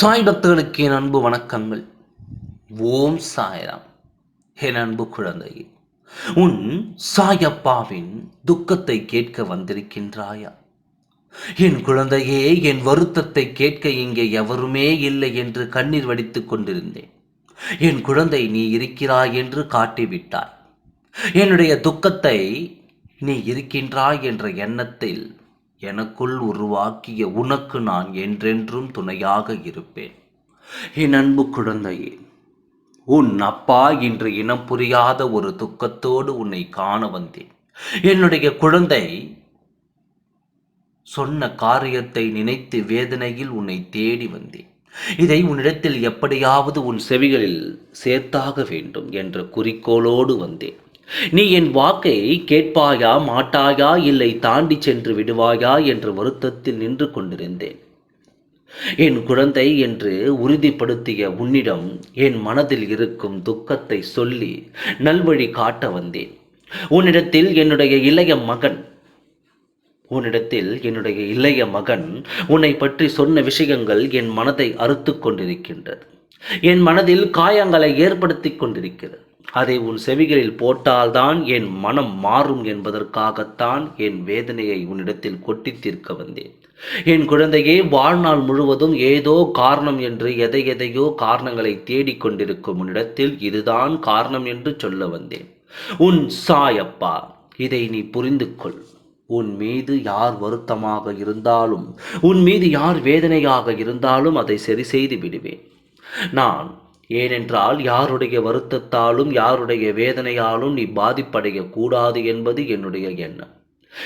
சாய் பக்தர்களுக்கு என் அன்பு வணக்கங்கள். ஓம் சாய்ராம். என் அன்பு குழந்தையே உன் சாயப்பாவின் துக்கத்தை கேட்க வந்திருக்கின்றாயா? என் குழந்தையே என் வருத்தத்தை கேட்க இங்கே எவருமே இல்லை என்று கண்ணீர் வடித்துக் கொண்டிருந்தேன். என் குழந்தை நீ இருக்கிறாய் என்று காட்டிவிட்டாய். என்னுடைய துக்கத்தை நீ இருக்கின்றாய் என்ற எண்ணத்தில் எனக்குள் உருவாக்கிய உனக்கு நான் என்றென்றும் துணையாக இருப்பேன். என் அன்பு குழந்தையே உன் அப்பா இன்று இனம் புரியாத ஒரு துக்கத்தோடு உன்னை காண வந்தேன். என்னுடைய குழந்தை சொன்ன காரியத்தை நினைத்து வேதனையில் உன்னை தேடி வந்தேன். இதை உன்னிடத்தில் எப்படியாவது உன் செவிகளில் சேர்த்தாக வேண்டும் என்ற குறிக்கோளோடு வந்தேன். நீ என் வாக்கை கேட்பாயா மாட்டாயா இல்லை தாண்டி சென்று விடுவாயா என்ற வருத்தத்தில் நின்று கொண்டிருந்தேன். என் குழந்தை என்று உறுதிப்படுத்திய உன்னிடம் என் மனதில் இருக்கும் துக்கத்தை சொல்லி நல்வழி காட்ட வந்தேன். உன்னிடத்தில் என்னுடைய இளைய மகன் உன்னிடத்தில் என்னுடைய இளைய மகன் உன்னை பற்றி சொன்ன விஷயங்கள் என் மனதை அறுத்து கொண்டிருக்கின்றது. என் மனதில் காயங்களை ஏற்படுத்தி கொண்டிருக்கிறது. அதை உன் செவிகளில் போட்டால்தான் என் மனம் மாறும் என்பதற்காகத்தான் என் வேதனையை உன்னிடத்தில் கொட்டி தீர்க்க வந்தேன். என் குழந்தையே வாழ்நாள் முழுவதும் ஏதோ காரணம் என்று எதை எதையோ காரணங்களை தேடிக்கொண்டிருக்கும் உன்னிடத்தில் இதுதான் காரணம் என்று சொல்ல வந்தேன். உன் சாயப்பா இதை நீ புரிந்து கொள். உன் மீது யார் வருத்தமாக இருந்தாலும் உன் மீது யார் வேதனையாக இருந்தாலும் அதை சரி செய்து விடுவேன். நான் ஏனென்றால் யாருடைய வருத்தத்தாலும் யாருடைய வேதனையாலும் நீ பாதிப்படைய கூடாது என்பது என்னுடைய எண்ணம்.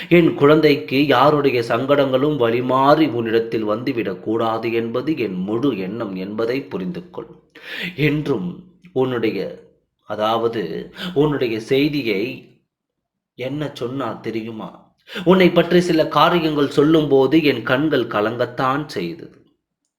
என் குழந்தைக்கு யாருடைய சங்கடங்களும் வழிமாறி உன்னிடத்தில் வந்துவிடக் கூடாது என்பது என் முழு எண்ணம் என்பதை புரிந்து கொள் என்றும் உன்னுடைய அதாவது உன்னுடைய செய்தியை என்ன சொன்னா தெரியுமா? உன்னை பற்றி சில காரியங்கள் சொல்லும்போது என் கண்கள் கலங்கத்தான் செய்தது.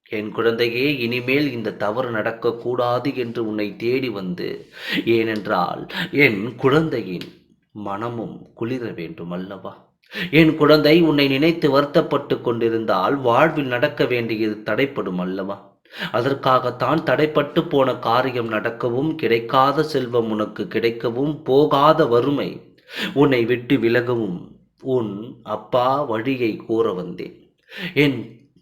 என் குழந்தையே இனிமேல் இந்த தவறு நடக்கக்கூடாது என்று உன்னை தேடி வந்து ஏனென்றால் என் குழந்தையின் மனமும் குளிர வேண்டும் அல்லவா? என் குழந்தை உன்னை நினைத்து வருத்தப்பட்டு கொண்டிருந்தால் வாழ்வில் நடக்க வேண்டியது தடைப்படும் அல்லவா? அதற்காகத்தான் தடைப்பட்டு போன காரியம் நடக்கவும் கிடைக்காத செல்வம் உனக்கு கிடைக்கவும் போகாத வறுமை உன்னை விட்டு விலகவும் உன் அப்பா வழியை கூற வந்தேன். என்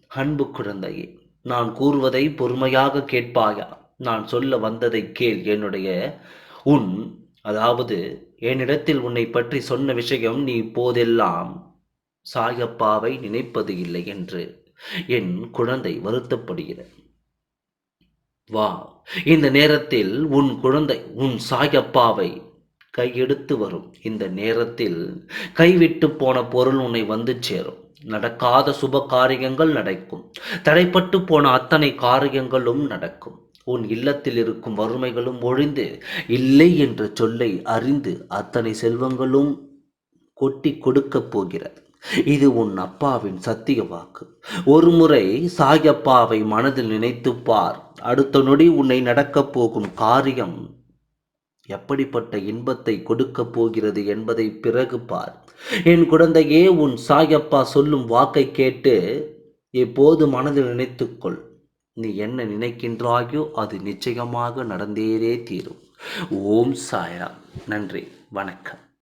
அன்பு குழந்தையே நான் கூறுவதை பொறுமையாக கேட்பாயா? நான் சொல்ல வந்ததை கேள் என்னுடைய உன் அதாவது என்னிடத்தில் உன்னை பற்றி சொன்ன விஷயம் நீ இப்போதெல்லாம் சாயப்பாவை நினைப்பது இல்லை என்று என் குழந்தை வருத்தப்படுகிறது. வா இந்த நேரத்தில் உன் குழந்தை உன் சாயப்பாவை கையெடுத்து வரும். இந்த நேரத்தில் கைவிட்டு போன பொருள் உன்னை வந்து சேரும். நடக்காத சுப காரியங்கள் நடக்கும். தடைப்பட்டு போன அத்தனை காரியங்களும் நடக்கும். உன் இல்லத்தில் இருக்கும் வறுமைகளும் ஒழிந்து இல்லை என்ற சொல்லை அறிந்து அத்தனை செல்வங்களும் கொட்டி கொடுக்கப் போகிறது. இது உன் அப்பாவின் சத்திய வாக்கு. ஒரு முறை சாயப்பாவை மனதில் நினைத்து பார். அடுத்த நொடி உன்னை நடக்கப் போகும் காரியம் எப்படிப்பட்ட இன்பத்தை கொடுக்கப் போகிறது என்பதை பிறகு பார். என் குழந்தையே உன் சாயப்பா சொல்லும் வாக்கை கேட்டு எப்போது மனதில் நினைத்துக்கொள். நீ என்ன நினைக்கின்றாயோ அது நிச்சயமாக நடந்தேரே தீரும். ஓம் சாயா. நன்றி. வணக்கம்.